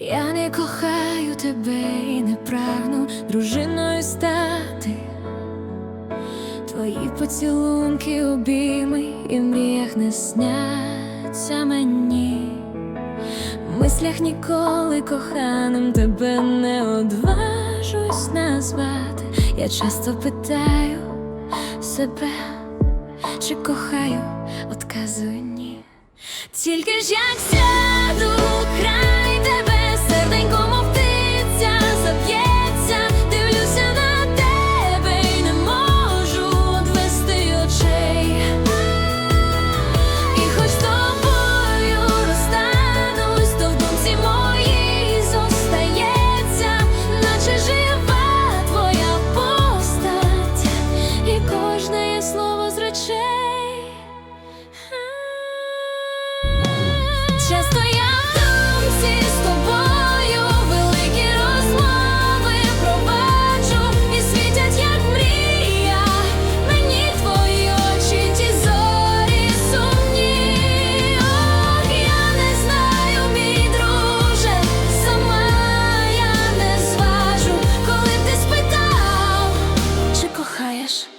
Я не кохаю тебе і не прагну дружиною стати. Твої поцілунки, обійми і в мріях не сняться мені. В мислях ніколи коханим тебе не одважусь назвати. Я часто питаю себе, чи кохаю, отказую ні. Тільки ж як сяду край quieres?